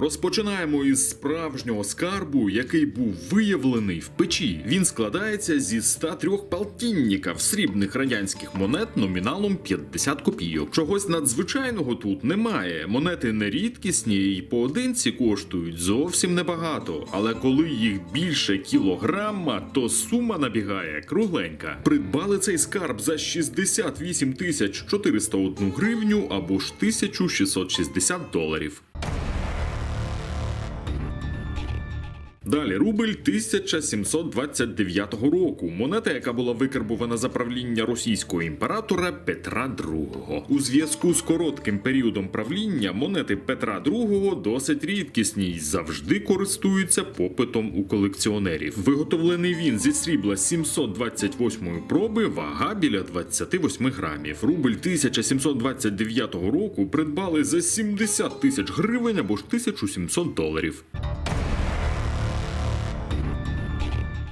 Розпочинаємо із справжнього скарбу, який був виявлений в печі. Він складається зі 103 полтинників срібних радянських монет номіналом 50 копійок. Чогось надзвичайного тут немає. Монети не рідкісні і поодинці коштують зовсім небагато. Але коли їх більше кілограма, то сума набігає кругленька. Придбали цей скарб за 68 тисяч 401 гривню або ж 1660 доларів. Далі рубль 1729 року. Монета, яка була викарбувана за правління російського імператора Петра II. У зв'язку з коротким періодом правління монети Петра II досить рідкісні й завжди користуються попитом у колекціонерів. Виготовлений він зі срібла 728 проби, вага біля 28 грамів. Рубль 1729 року придбали за 70 тисяч гривень або ж 1700 доларів.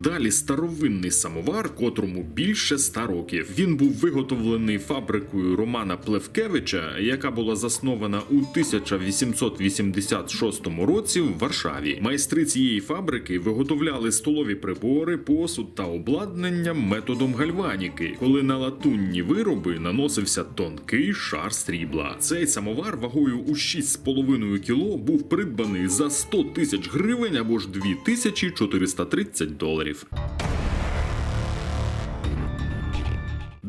Далі старовинний самовар, котрому більше ста років. Він був виготовлений фабрикою Романа Плевкевича, яка була заснована у 1886 році в Варшаві. Майстри цієї фабрики виготовляли столові прибори, посуд та обладнання методом гальваніки, коли на латунні вироби наносився тонкий шар срібла. Цей самовар вагою у 6,5 кіло був придбаний за 100 тисяч гривень або ж 2430 доларів. safe.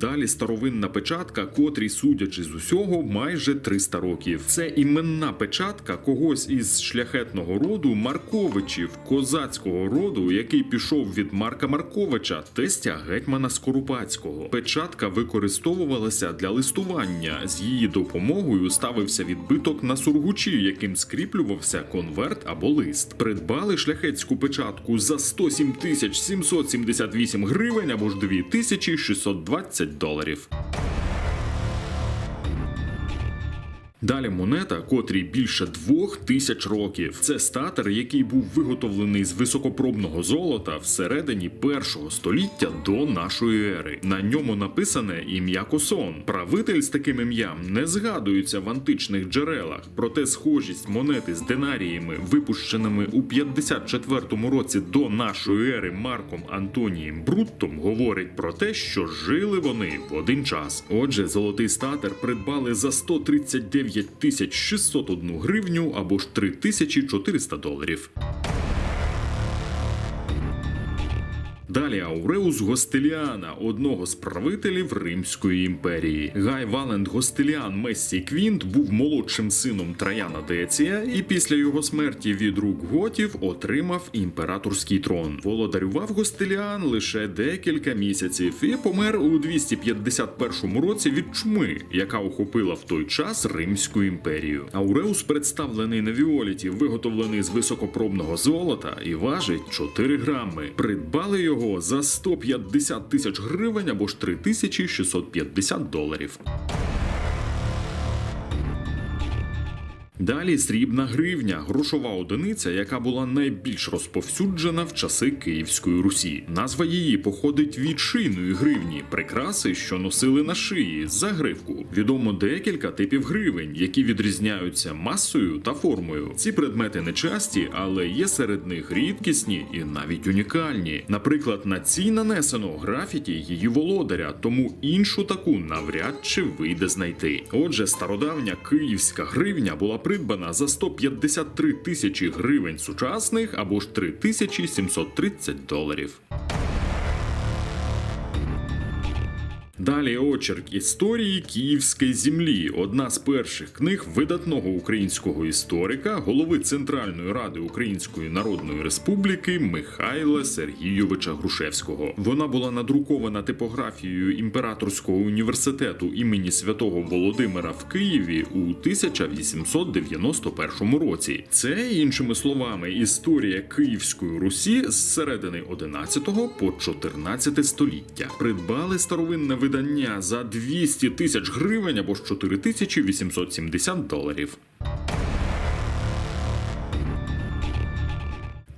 Далі старовинна печатка, котрій, судячи з усього, майже 300 років. Це іменна печатка когось із шляхетного роду Марковичів, козацького роду, який пішов від Марка Марковича, тестя гетьмана Скорупацького. Печатка використовувалася для листування. З її допомогою ставився відбиток на сургучі, яким скріплювався конверт або лист. Придбали шляхетську печатку за 107 тисяч 778 гривень або ж 2620 доларів. Далі монета, котрій більше двох тисяч років. Це статер, який був виготовлений з високопробного золота всередині першого століття до нашої ери. На ньому написане ім'я Косон. Правитель з таким ім'ям не згадується в античних джерелах, проте схожість монети з динаріями, випущеними у 54-му році до нашої ери Марком Антонієм Бруттом, говорить про те, що жили вони в один час. Отже, золотий статер придбали за 139 тисяч 601 гривню або ж 3400 доларів. Далі Ауреус Гостеліана, одного з правителів Римської імперії. Гай Валент Гостеліан Мессій Квінт був молодшим сином Траяна Деція і після його смерті від рук готів отримав імператорський трон. Володарював Гостеліан лише декілька місяців і помер у 251 році від чуми, яка охопила в той час Римську імперію. Ауреус представлений на Віоліті, виготовлений з високопробного золота і важить 4 грами. Придбали його за 150 тисяч гривень або ж 3650 доларів. Далі срібна гривня, грошова одиниця, яка була найбільш розповсюджена в часи Київської Русі. Назва її походить від шийної гривні, прикраси, що носили на шиї за гривку. Відомо декілька типів гривень, які відрізняються масою та формою. Ці предмети не часті, але є серед них рідкісні і навіть унікальні. Наприклад, на цій нанесено графіті її володаря, тому іншу таку навряд чи вийде знайти. Отже, стародавня київська гривня була придбана за 153 тисячі гривень сучасних або ж 3730 доларів. Далі очерк історії Київської землі, одна з перших книг видатного українського історика, голови Центральної ради Української Народної Республіки Михайла Сергійовича Грушевського. Вона була надрукована типографією Імператорського університету імені святого Володимира в Києві у 1891 році. Це, іншими словами, історія Київської Русі з середини 11 по 14 століття. Придбали старовинне видання за 200 тисяч гривень або ж 4870 доларів.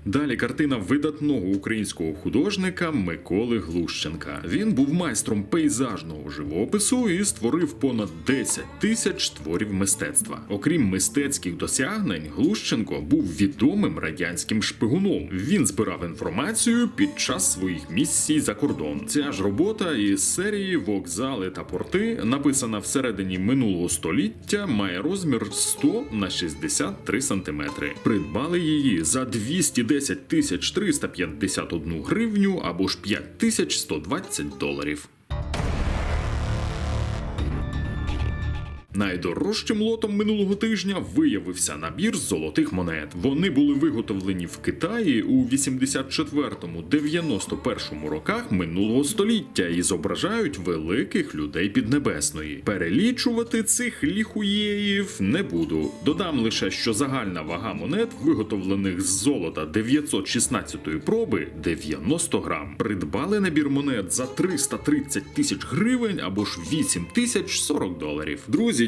Далі картина видатного українського художника Миколи Глущенка. Він був майстром пейзажного живопису і створив понад 10 тисяч творів мистецтва. Окрім мистецьких досягнень, Глущенко був відомим радянським шпигуном. Він збирав інформацію під час своїх місій за кордон. Ця ж робота із серії Вокзали та порти, написана всередині минулого століття, має розмір 100 на 63 сантиметри. Придбали її за 210 тисяч 351 гривню або ж 5120 доларів. Найдорожчим лотом минулого тижня виявився набір золотих монет. Вони були виготовлені в Китаї у 84-91 роках минулого століття і зображають великих людей Піднебесної. Перелічувати цих ліхуєїв не буду. Додам лише, що загальна вага монет, виготовлених з золота 916-ї проби, 90 грам. Придбали набір монет за 330 тисяч гривень або ж 8 тисяч 40 доларів. Друзі,